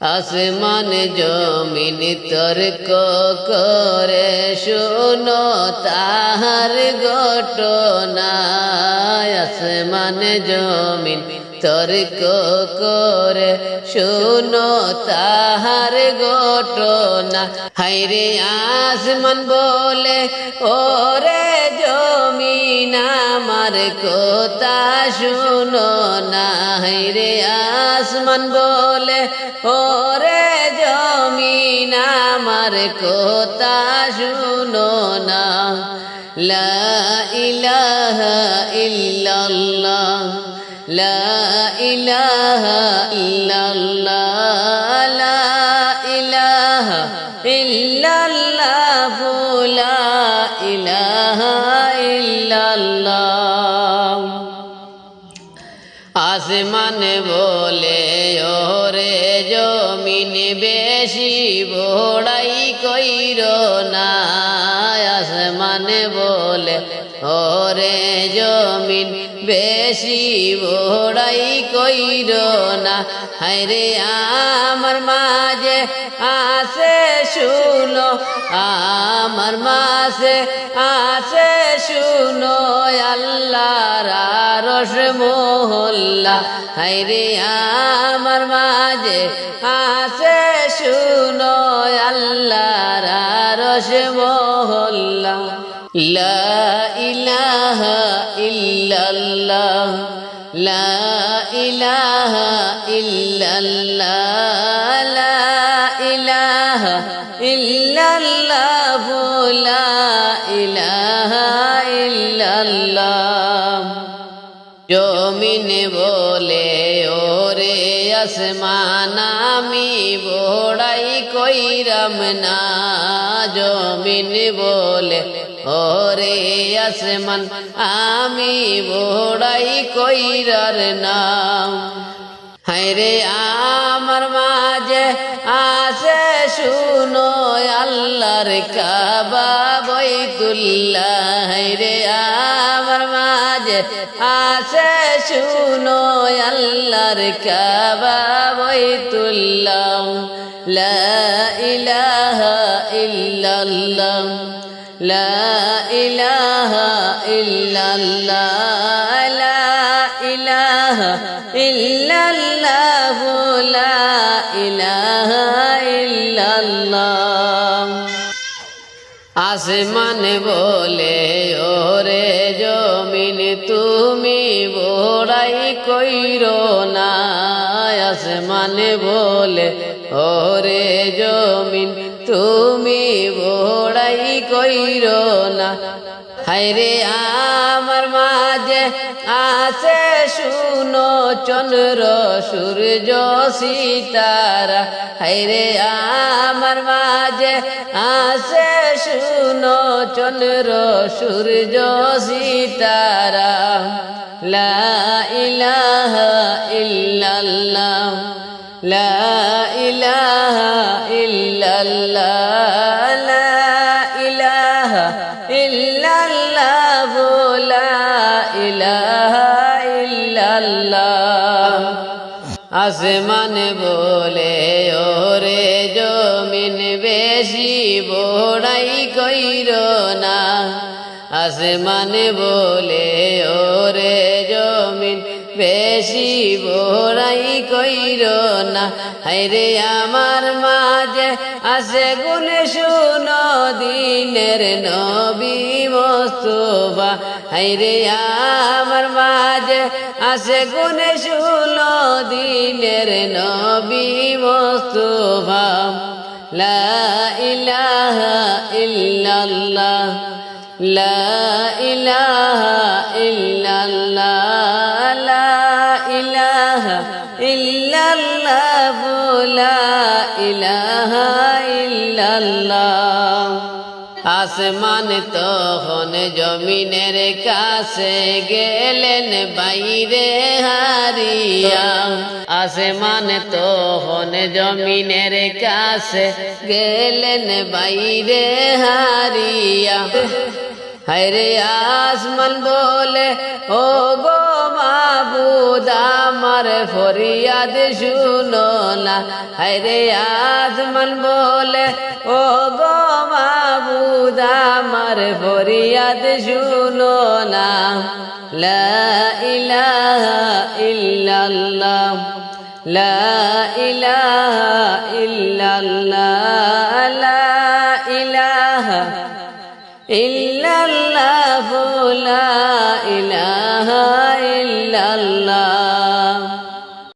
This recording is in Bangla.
আসমান জমিন তর্ক করে, শোনো তাহার ঘটনা আসমান জমিন তর্ক করে, শোনো তাহার ঘটনা। হাইরে আসমান বলে, ওরে জমিন আমার কথা শুনো না হাইরে আসমান বলে। ওরে জমিন, আমার কথা শুনো না। লা ইলাহা ইল্লাল্লাহ, লা ইলাহা ইল্লাল্লাহ ইল্লাল্লাহ আসমানে বলে, ওরে জমিন বেশি বড়াই কইর না। আসমানে বলে, ওরে জমিন বেশি বড়াই কইর না। হায়রে আমার মাঝে আসে শুনো, আমার মাসে আসে শুনো, আল্লাহর রস মোহল্লা। হাইরে আমার মাঝে আসে শুনো, আল্লাহর রস মোহল্লা। লা ইল্লাল্লাহ। লা ইলাহা ইল্লাল্লাহ লা ইলাহা ইল্লাল্লাহ লা ইলাহা ইল্লাল্লাহ জমিন বলে ওরে আসমান আমি বড়াই কইরাম না, জমিন বলে। ওরে আসমান আমি বড়াই কইরার নাম। হায়রে আমার মাঝে আসে শুনো আল্লাহর কাবা বৈতুল্লাহ। হায়রে আমার মাঝে আসে শুনো আল্লাহর কাবা বৈতুল্লাহ। লা ইলাহা ইল্লাল্লাহ। লা ইলাহা ইল্লাল্লাহ। আসমান বলে, ওরে জমিন, তুমি বোড়াই কইর না। আসমান বলে, ওরে জমিন, তুমি বোড়াই কইর না। হায়রে আমার মাঝে আছে শুনো, চন্দ্র, সূর্য, সীতারা। হায়রে আমার মাঝে আছে শুনো, চন্দ্র, সূর্য, সীতারা। লা ইলাহা ইল্লাল্লাহ, লা ইলাহা ইল্লাল্লাহ। আসমান বলে, ওরে জমিন বেশি বড়াই কইর না। আসমান বলে, ওরে জমিন বেশি বড়াই কইর না। হাইরে আমার মাঝে আসে গুণ শুনো দিনের নবী মোস্তফা হাইরে আমার মাঝে আসে গুনে শুলো দিনের নবী মোস্তফা। লা ইলাহা ইল্লাল্লাহ, লা ইলাহা আসমান তখন জমিনের কাছে গেলেন বাইরে হারিয়া। আসমান তখন জমিনের কাছে গেলেন বাইরে হারিয়া। হরে আসমান বলে ও গো মাবুদ আমার ফরিয়াদ শুনো না। হরে আসমান বলে ও গো মাবুদ, আমার ফরিয়াদ শুনো না। লা ইলাহা ইল্লাল্লাহ, লা ইলাহা ইল্লাল্লাহ, লা ইলাহা